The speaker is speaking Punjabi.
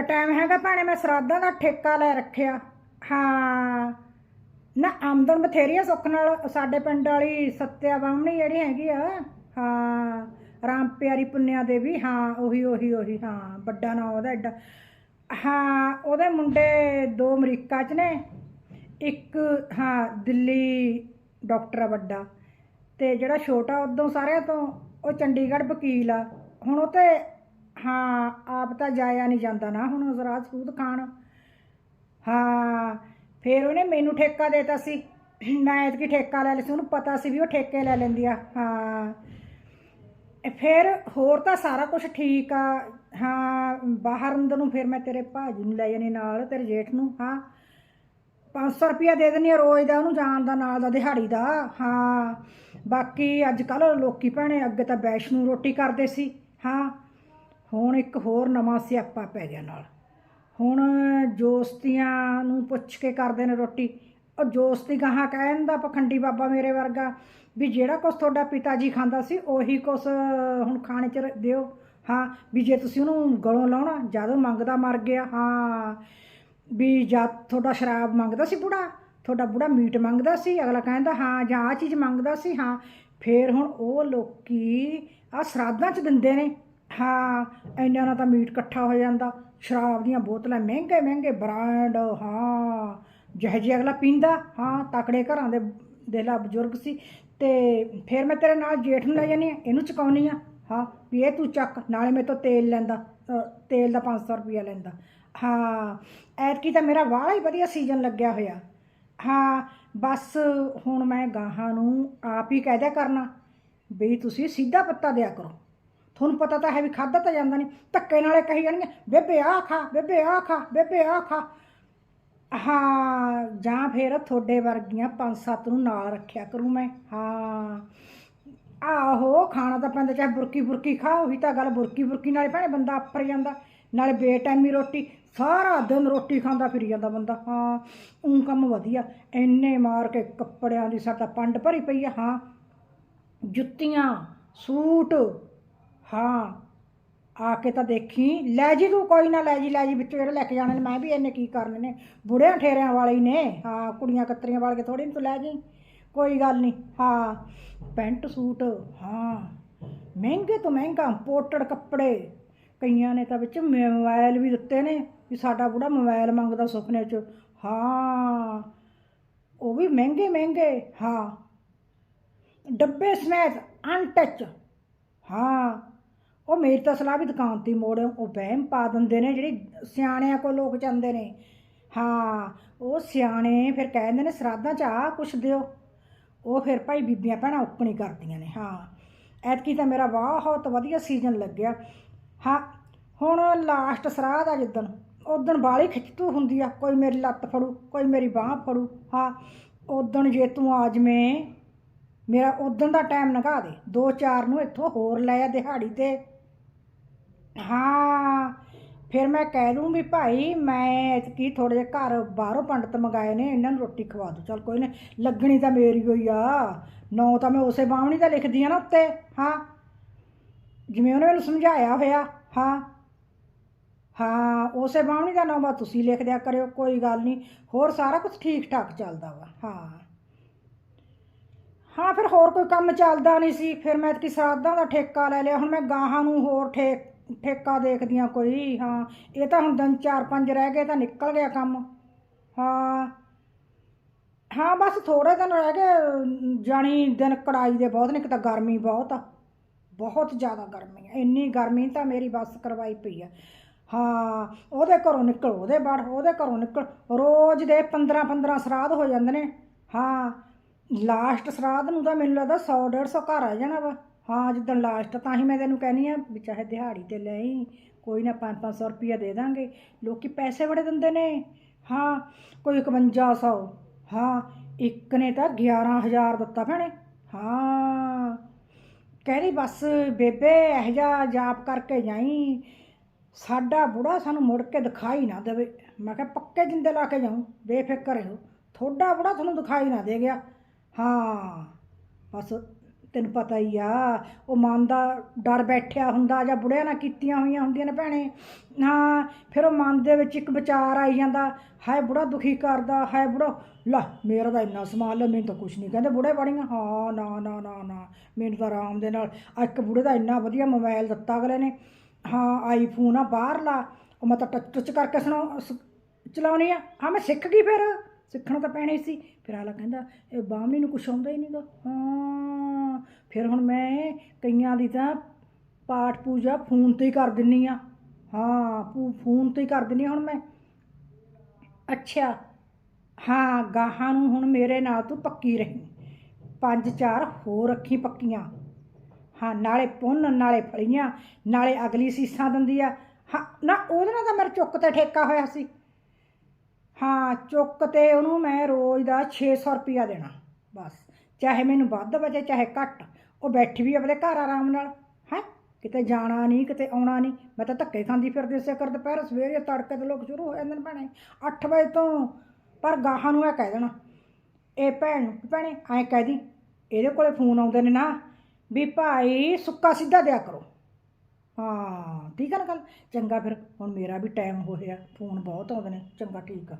ਮੇਰਾ ਟਾਈਮ ਹੈਗਾ ਭਾਣੇ, ਮੈਂ ਸਰਾਧਾਂ ਦਾ ਠੇਕਾ ਲੈ ਰੱਖਿਆ। ਹਾਂ। ਨਾ, ਆਮਦਨ ਬਥੇਰੀ ਆ ਸੁੱਖ ਨਾਲ। ਸਾਡੇ ਪਿੰਡ ਵਾਲੀ ਸੱਤਿਆ ਬਾਹਮਣੀ ਜਿਹੜੀ ਹੈਗੀ ਆ, ਹਾਂ, ਰਾਮ ਪਿਆਰੀ ਪੁੰਨਿਆ ਦੇਵੀ, ਹਾਂ, ਉਹੀ ਉਹੀ ਉਹੀ, ਹਾਂ, ਵੱਡਾ ਨਾਂ ਉਹਦਾ ਐਡਾ। ਹਾਂ, ਉਹਦੇ ਮੁੰਡੇ ਦੋ ਅਮਰੀਕਾ 'ਚ ਨੇ। ਇੱਕ, ਹਾਂ, ਦਿੱਲੀ ਡਾਕਟਰ ਆ ਵੱਡਾ। ਤੇ ਜਿਹੜਾ ਛੋਟਾ ਉਦੋਂ ਸਾਰਿਆਂ ਤੋਂ, ਉਹ ਚੰਡੀਗੜ੍ਹ ਵਕੀਲ ਆ। ਹੁਣ ਉਹ ਤੇ ਹਾਂ, ਆਪ ਤਾਂ ਜਾਇਆ ਨਹੀਂ ਜਾਂਦਾ ਨਾ ਹੁਣ ਜ਼ਰਾ ਸੂਦ ਖਾਣ। ਹਾਂ, ਫਿਰ ਉਹਨੇ ਮੈਨੂੰ ਠੇਕਾ ਦੇਤਾ ਸੀ। ਮੈਂ ਐਤਕੀ ਠੇਕਾ ਲੈ ਲਿਆ ਸੀ, ਉਹਨੂੰ ਪਤਾ ਸੀ ਵੀ ਉਹ ਠੇਕੇ ਲੈ ਲੈਂਦੀ ਆ। ਹਾਂ। ਫਿਰ ਹੋਰ ਤਾਂ ਸਾਰਾ ਕੁਝ ਠੀਕ ਆ। ਹਾਂ, ਬਾਹਰ ਅੰਦਰ ਨੂੰ ਫਿਰ ਮੈਂ ਤੇਰੇ ਭਾਜੀ ਨੂੰ ਲੈ ਜਾਣੀ ਨਾਲ, ਤੇਰੇ ਜੇਠ ਨੂੰ। ਹਾਂ। 500 ਰੁਪਿਆ ਦੇ ਦਿੰਦੀ ਆ ਰੋਜ਼ ਦਾ, ਉਹਨੂੰ ਜਾਣ ਦਾ, ਨਾਲ ਦਾ ਦਿਹਾੜੀ ਦਾ। ਹਾਂ। ਬਾਕੀ ਅੱਜ ਕੱਲ ਲੋਕੀ ਭੈਣੇ ਅੱਗੇ ਤਾਂ ਵੈਸ਼ਨੂੰ ਰੋਟੀ ਕਰਦੇ ਸੀ। ਹਾਂ। ਹੁਣ ਇੱਕ ਹੋਰ ਨਵਾਂ ਸਿਆਪਾ ਪੈ ਗਿਆ ਨਾਲ। ਹੁਣ ਜੋਸਤੀਆਂ ਨੂੰ ਪੁੱਛ ਕੇ ਕਰਦੇ ਨੇ ਰੋਟੀ। ਉਹ ਜੋਸਤੀ ਗਾਹਾਂ ਕਹਿੰਦਾ ਪਖੰਡੀ ਬਾਬਾ ਮੇਰੇ ਵਰਗਾ ਵੀ ਜਿਹੜਾ ਕੁਛ ਤੁਹਾਡਾ ਪਿਤਾ ਜੀ ਖਾਂਦਾ ਸੀ ਉਹੀ ਕੁਛ ਹੁਣ ਖਾਣੇ ਚ ਦਿਓ। ਹਾਂ, ਵੀ ਜੇ ਤੁਸੀਂ ਉਹਨੂੰ ਗਲੋਂ ਲਾਉਣਾ, ਜਦੋਂ ਮੰਗਦਾ ਮਰ ਗਿਆ, ਹਾਂ। ਵੀ ਜਦ ਤੁਹਾਡਾ ਸ਼ਰਾਬ ਮੰਗਦਾ ਸੀ ਬੁੜਾ, ਤੁਹਾਡਾ ਬੁੜਾ ਮੀਟ ਮੰਗਦਾ ਸੀ, ਅਗਲਾ ਕਹਿੰਦਾ, ਹਾਂ, ਜਾਂ ਆ ਚੀਜ਼ ਮੰਗਦਾ ਸੀ, ਹਾਂ। ਫੇਰ ਹੁਣ ਉਹ ਲੋਕੀ ਆ ਸ਼ਰਾਧਾਂ ਚ ਦਿੰਦੇ ਨੇ। ਹਾਂ, ਇੰਨਾ ਨਾਲ ਤਾਂ ਮੀਟ ਇਕੱਠਾ ਹੋ ਜਾਂਦਾ। ਸ਼ਰਾਬ ਦੀਆਂ ਬੋਤਲਾਂ ਮਹਿੰਗੇ ਮਹਿੰਗੇ, ਬ੍ਰਾਂਡ, ਹਾਂ। ਜਿਹੇ ਜਿਹੇ ਅਗਲਾ ਪੀਂਦਾ, ਹਾਂ, ਤਕੜੇ ਘਰਾਂ ਦੇ ਦੇ ਬਜ਼ੁਰਗ ਸੀ। ਤੇ ਫਿਰ ਮੈਂ ਤੇਰੇ ਨਾਲ ਜੇਠ ਨੂੰ ਲੈ ਜਾਨੀ ਆ ਇਹਨੂੰ ਚੁਕਾਉਣੀ ਆ ਹਾਂ, ਵੀ ਇਹ ਤੂੰ ਚੱਕ, ਨਾਲੇ ਮੇਰੇ ਤੋਂ ਤੇਲ ਲੈਂਦਾ ਤੇਲ ਦਾ 500 ਰੁਪਇਆ ਲੈਂਦਾ। ਹਾਂ, ਐਤਕੀ ਤਾਂ ਮੇਰਾ ਵਾਲਾ ਹੀ ਵਧੀਆ ਸੀਜ਼ਨ ਲੱਗਿਆ ਹੋਇਆ। ਹਾਂ, ਬਸ ਹੁਣ ਮੈਂ ਗਾਹਾਂ ਨੂੰ ਆਪ ਹੀ ਕਹਿ ਦਿਆ ਕਰਨਾ, ਵੀ ਤੁਸੀਂ ਸਿੱਧਾ ਪੱਤਾ ਦਿਆ ਕਰੋ। ਤੁਹਾਨੂੰ ਪਤਾ ਤਾਂ ਹੈ ਵੀ ਖਾਦਾ ਤਾਂ ਜਾਂਦਾ ਨਹੀਂ, ਧੱਕੇ ਨਾਲੇ ਕਹੀ ਜਾਣਗੇ, ਬੇਬੇ ਆ ਖਾ, ਬੇਬੇ ਆ ਖਾ, ਬੇਬੇ ਆ ਖਾ। ਹਾਂ, ਜਾਂ ਫਿਰ ਤੁਹਾਡੇ ਵਰਗੀਆਂ ਪੰਜ ਸੱਤ ਨੂੰ ਨਾਲ ਰੱਖਿਆ ਕਰੂੰ ਮੈਂ। ਹਾਂ। ਆਹੋ, ਖਾਣਾ ਤਾਂ ਪੈਂਦਾ, ਚਾਹੇ ਬੁਰਕੀ ਬੁਰਕੀ ਖਾ, ਉਹੀ ਤਾਂ ਗੱਲ ਬੁਰਕੀ ਬੁਰਕੀ ਨਾਲੇ ਭੈਣੇ ਬੰਦਾ ਆਪਰ ਜਾਂਦਾ। ਨਾਲੇ ਬੇਟਾਈਮੀ ਰੋਟੀ, ਸਾਰਾ ਦਿਨ ਰੋਟੀ ਖਾਂਦਾ ਫਿਰ ਜਾਂਦਾ ਬੰਦਾ। ਹਾਂ ਉਹ ਕੰਮ ਵਧੀਆ। ਇੰਨੇ ਮਾਰ ਕੇ ਕੱਪੜਿਆਂ ਦੀ ਸਾਡਾ ਪੰਡ ਭਰੀ ਪਈ ਆ, ਹਾਂ। ਜੁੱਤੀਆਂ, ਸੂਟ ਹਾਂ, ਆ ਕੇ ਤਾਂ ਦੇਖੀ। ਲੈ ਜੀ ਤੂੰ, ਕੋਈ ਨਾ ਲੈ ਜੀ ਲੈ ਜੀ, ਵਿੱਚ ਜਿਹੜੇ ਲੈ ਕੇ ਜਾਣੇ ਨੇ, ਮੈਂ ਵੀ ਇਹਨੇ ਕੀ ਕਰਨੇ ਨੇ। ਬੁੜਿਆਂ ਠੇਰਿਆਂ ਵਾਲੇ ਹੀ ਨੇ। ਹਾਂ, ਕੁੜੀਆਂ ਕਤਰੀਆਂ ਵਾਲੇ ਕੇ ਥੋੜੀ ਤੂੰ ਲੈ ਜੀ। ਕੋਈ ਗੱਲ ਨਹੀਂ। ਹਾਂ, ਪੈਂਟ ਸੂਟ, ਹਾਂ। ਮਹਿੰਗੇ ਤੋਂ ਮਹਿੰਗਾ, ਇੰਪੋਰਟਡ ਕੱਪੜੇ। ਕਈਆਂ ਨੇ ਤਾਂ ਵਿੱਚ ਮੋਬਾਈਲ ਵੀ ਦਿੱਤੇ ਨੇ, ਵੀ ਸਾਡਾ ਬੁੜਾ ਮੋਬਾਈਲ ਮੰਗਦਾ ਸੁਪਨੇ 'ਚ। ਹਾਂ, ਉਹ ਵੀ ਮਹਿੰਗੇ ਮਹਿੰਗੇ। ਹਾਂ। ਡੱਬੇ ਸਮੇਤ ਅਨਟੱਚ ਹਾਂ। ਉਹ ਮੇਰੀ ਤਾਂ ਸਲਾਹ ਵੀ ਦੁਕਾਨ ਤੇ ਮੋੜ, ਉਹ ਵਹਿਮ ਪਾ ਦਿੰਦੇ ਨੇ ਜਿਹੜੀ ਸਿਆਣਿਆਂ ਕੋਲ ਲੋਕ ਜਾਂਦੇ ਨੇ। ਹਾਂ, ਉਹ ਸਿਆਣੇ ਫਿਰ ਕਹਿੰਦੇ ਨੇ, ਸਰਾਧਾਂ 'ਚ ਆ, ਕੁਛ ਦਿਓ। ਉਹ ਫਿਰ ਭਾਈ ਬੀਬੀਆਂ ਭੈਣਾਂ ਉੱਪਣੀ ਕਰਦੀਆਂ ਨੇ, ਹਾਂ। ਐਤਕੀ ਤਾਂ ਮੇਰਾ ਬਹੁਤ ਵਧੀਆ ਸੀਜ਼ਨ ਲੱਗਿਆ। ਹਾਂ, ਹੁਣ ਲਾਸਟ ਸਰਾਧ ਆ ਜਿੱਦਣ ਉਦਣ ਬਾਲੀ ਖਿੱਚਤੂ ਹੁੰਦੀ ਆ, ਕੋਈ ਮੇਰੀ ਲੱਤ ਫੜੂ, ਕੋਈ ਮੇਰੀ ਬਾਹ ਫੜੂ, ਹਾਂ। ਉਦਣ ਜੇ ਤੂੰ ਆ ਜਵੇਂ, ਮੇਰਾ ਉਦਣ ਦਾ ਟਾਈਮ ਲੰਘਾ ਦੇ, ਦੋ ਚਾਰ ਨੂੰ ਇੱਥੋਂ ਹੋਰ ਲੈ ਆ ਦਿਹਾੜੀ ਤੇ। ਹਾਂ, ਫਿਰ ਮੈਂ ਕਹਿ ਦੂੰ ਵੀ ਭਾਈ ਮੈਂ ਕੀ ਥੋੜੇ ਜਿਹੇ ਘਰ ਬਾਹਰੋਂ ਪੰਡਤ ਮੰਗਾਏ ਨੇ, ਇਹਨਾਂ ਨੂੰ ਰੋਟੀ ਖਵਾ ਦੋ ਚਲ ਕੋਈ ਨਾ, ਲੱਗਣੀ ਤਾਂ ਮੇਰੀ ਹੋਈ ਆ। ਨੌ ਤਾਂ ਮੈਂ ਉਸੇ ਬਾਹਮਣੀ ਦਾ ਲਿਖਦੀ ਆ ਨਾ ਉੱਤੇ, ਹਾਂ। ਜਿਵੇਂ ਉਹਨੇ ਮੈਨੂੰ ਸਮਝਾਇਆ ਹੋਇਆ, ਹਾਂ। ਹਾਂ, ਉਸੇ ਬਾਹਮਣੀ ਦਾ ਨਾਮ ਤੁਸੀਂ ਲਿਖ ਦਿਆ ਕਰਿਓ, ਕੋਈ ਗੱਲ ਨਹੀਂ। ਹੋਰ ਸਾਰਾ ਕੁਝ ਠੀਕ ਠਾਕ ਚੱਲਦਾ ਵਾ, ਹਾਂ। ਹਾਂ, ਫਿਰ ਹੋਰ ਕੋਈ ਕੰਮ ਚੱਲਦਾ ਨਹੀਂ ਸੀ। ਫਿਰ ਮੈਂ ਕਿ ਸ਼ਰਾਧਾਂ ਦਾ ਠੇਕਾ ਲੈ ਲਿਆ, ਹੁਣ ਮੈਂ ਗਾਹਾਂ ਨੂੰ ਹੋਰ ਠੇਕ ਠੇਕਾ ਦੇਖਦੀਆਂ ਕੋਈ, ਹਾਂ। ਇਹ ਤਾਂ ਹੁਣ ਦਿਨ ਚਾਰ ਪੰਜ ਰਹਿ ਗਏ ਤਾਂ ਨਿਕਲ ਗਿਆ ਕੰਮ। ਹਾਂ। ਹਾਂ, ਬਸ ਥੋੜੇ ਦਿਨ ਰਹਿ ਗਏ, ਜਾਣੀ ਦਿਨ ਕੜਾਈ ਦੇ ਬਹੁਤ ਨੇ, ਇੱਕ ਤਾਂ ਗਰਮੀ ਬਹੁਤ ਆ। ਬਹੁਤ ਜ਼ਿਆਦਾ ਗਰਮੀ ਆ। ਇੰਨੀ ਗਰਮੀ ਤਾਂ ਮੇਰੀ ਬੱਸ ਕਰਵਾਈ ਪਈ ਆ। ਹਾਂ, ਉਹਦੇ ਘਰੋਂ ਨਿਕਲ, ਉਹਦੇ ਵੜ ਉਹਦੇ ਘਰੋਂ ਨਿਕਲ। ਰੋਜ਼ ਦੇ 15 15 ਸਰਾਧ ਹੋ ਜਾਂਦੇ ਨੇ। ਹਾਂ, ਲਾਸਟ ਸਰਾਧ ਨੂੰ ਤਾਂ ਮੈਨੂੰ ਲੱਗਦਾ 100 150 ਘਰ ਆ ਜਾਣਾ ਵਾ। ਹਾਂ, ਜਿੱਦਣ ਲਾਸਟ ਤਾਂ ਹੀ ਮੈਂ ਤੈਨੂੰ ਕਹਿੰਦੀ ਆ ਵੀ ਚਾਹੇ ਦਿਹਾੜੀ ਤੇ ਲੈ ਆਈ, ਕੋਈ ਨਾ 5-500 ਰੁਪਇਆ ਦੇ ਦਾਂਗੇ। ਲੋਕੀ ਪੈਸੇ ਬੜੇ ਦਿੰਦੇ ਨੇ। ਹਾਂ, ਕੋਈ 5100 ਹਾਂ, ਇੱਕ ਨੇ ਤਾਂ 11000 ਦਿੱਤਾ ਭੈਣੇ। ਹਾਂ, ਕਹਿ ਰਹੀ ਬਸ ਬੇਬੇ, ਇਹ ਜਾ ਜਾਪ ਕਰਕੇ ਜਾਈ। ਸਾਡਾ ਬੁੜਾ ਸਾਨੂੰ ਮੁੜ ਕੇ ਦਿਖਾਈ ਨਾ ਦੇਵੇ। ਮੈਂ ਕਿਹਾ, ਪੱਕੇ ਜਿੰਦੇ ਲਾ ਕੇ ਜਾਉਂ ਬੇਫਿਕਰ ਰਹੋ। ਤੁਹਾਡਾ ਬੁੜਾ ਤੁਹਾਨੂੰ ਦਿਖਾਈ ਨਾ ਦੇ ਗਿਆ। ਹਾਂ, ਬਸ ਤੈਨੂੰ ਪਤਾ ਹੀ ਆ, ਉਹ ਮਨ ਦਾ ਡਰ ਬੈਠਿਆ ਹੁੰਦਾ ਜਾਂ ਬੁੜਿਆਂ ਨਾਲ ਕੀਤੀਆਂ ਹੋਈਆਂ ਹੁੰਦੀਆਂ ਨੇ ਭੈਣੇ। ਹਾਂ, ਫਿਰ ਉਹ ਮਨ ਦੇ ਵਿੱਚ ਇੱਕ ਵਿਚਾਰ ਆਈ ਜਾਂਦਾ, ਹਾਏ ਬੁੜਾ ਦੁਖੀ ਕਰਦਾ, ਹਾਏ ਬੁੜਾ, ਲੈ ਮੇਰਾ ਤਾਂ ਇੰਨਾ ਸਮਾਨ ਲੈ ਮੈਨੂੰ ਤਾਂ ਕੁਝ ਨਹੀਂ ਕਹਿੰਦੇ ਬੁੜੇ ਬੜੀਆਂ ਹਾਂ, ਨਾ ਨਾ ਨਾ ਨਾ, ਮੈਨੂੰ ਤਾਂ ਆਰਾਮ ਦੇ ਨਾਲ ਇੱਕ ਬੁੜੇ ਦਾ ਇੰਨਾ ਵਧੀਆ ਮੋਬਾਈਲ ਦਿੱਤਾ ਅਗਲੇ ਨੇ। ਹਾਂ ਆਈਫੋਨ ਆ ਬਾਹਰਲਾ, ਉਹ ਮੈਂ ਤਾਂ ਟੱਚ ਟੱਚ ਕਰਕੇ ਸੁਣਾ, ਸ- ਚਲਾਉਣੀ ਆ। ਹਾਂ, ਮੈਂ ਸਿੱਖ ਗਈ ਫਿਰ। ਸਿੱਖਣਾ ਤਾਂ ਪੈਣਾ ਹੀ ਸੀ। ਫਿਰ ਆਲਾ ਕਹਿੰਦਾ, ਇਹ ਬਾਹਮਣੀ ਨੂੰ ਕੁਛ ਆਉਂਦਾ ਹੀ ਨਹੀਂਗਾ ਹਾਂ, ਫਿਰ ਹੁਣ ਮੈਂ ਕਈਆਂ ਦੀ ਤਾਂ ਪਾਠ ਪੂਜਾ ਫੋਨ ਤੇ ਹੀ ਕਰ ਦਿੰਨੀ ਆ। ਹਾਂ ਪੂ ਫੋਨ ਤੇ ਹੀ ਕਰ ਦਿੰਨੀ ਆ ਹੁਣ ਮੈਂ। ਅੱਛਾ, ਹਾਂ, ਗਾਹਾਂ ਨੂੰ ਹੁਣ ਮੇਰੇ ਨਾਲ ਤੂੰ ਪੱਕੀ ਰਹੀ। ਪੰਜ ਚਾਰ ਹੋਰ ਰੱਖੀ ਪੱਕੀਆਂ। ਹਾਂ, ਨਾਲੇ ਪੁੰਨ, ਨਾਲੇ ਫਲੀਆਂ, ਨਾਲੇ ਅਗਲੀ ਸੀਸਾਂ ਦਿੰਦੀ ਆ। ਹਾਂ, ਨਾ, ਉਹਦੇ ਨਾਲ ਤਾਂ ਮੇਰੇ ਚੁੱਕ ਤੇ ਠੇਕਾ ਹੋਇਆ ਸੀ। ਹਾਂ, ਚੁੱਕ ਤੇ ਉਹਨੂੰ ਮੈਂ ਰੋਜ਼ ਦਾ 600 ਰੁਪਿਆ ਦੇਣਾ, ਬਸ। ਚਾਹੇ ਮੈਨੂੰ ਵੱਧ ਵਜੇ ਚਾਹੇ ਘੱਟ, ਉਹ ਬੈਠੀ ਵੀ ਆਪਣੇ ਘਰ ਆਰਾਮ ਨਾਲ, ਹੈ? ਕਿਤੇ ਜਾਣਾ ਨਹੀਂ, ਕਿਤੇ ਆਉਣਾ ਨਹੀਂ। ਮੈਂ ਤਾਂ ਧੱਕੇ ਖਾਂਦੀ ਫਿਰਦੀ ਉਸੇ ਕਰ ਦੁਪਹਿਰ, ਸਵੇਰੇ ਤੜਕੇ ਤੇ ਲੋਕ ਸ਼ੁਰੂ ਹੋ ਜਾਂਦੇ ਨੇ ਭੈਣੇ। 8 ਵਜੇ ਤੋਂ, ਪਰ ਗਾਹਾਂ ਨੂੰ ਇਹ ਕਹਿ ਦੇਣਾ, ਇਹ ਭੈਣ ਨੂੰ ਭੈਣੇ, ਐਂ ਕਹਿ ਦੀ, ਇਹਦੇ ਕੋਲੇ ਫੋਨ ਆਉਂਦੇ ਨੇ ਨਾ, ਵੀ ਭਾਈ ਸੁੱਕਾ ਸਿੱਧਾ ਦਿਆ ਕਰੋ। ਹਾਂ, ਠੀਕ ਹੈ ਨਾ ਗੱਲ? ਚੰਗਾ ਫਿਰ, ਹੁਣ ਮੇਰਾ ਵੀ ਟਾਈਮ ਹੋਇਆ ਫੋਨ ਬਹੁਤ ਆਉਂਦੇ ਨੇ, ਚੰਗਾ ਠੀਕ ਆ।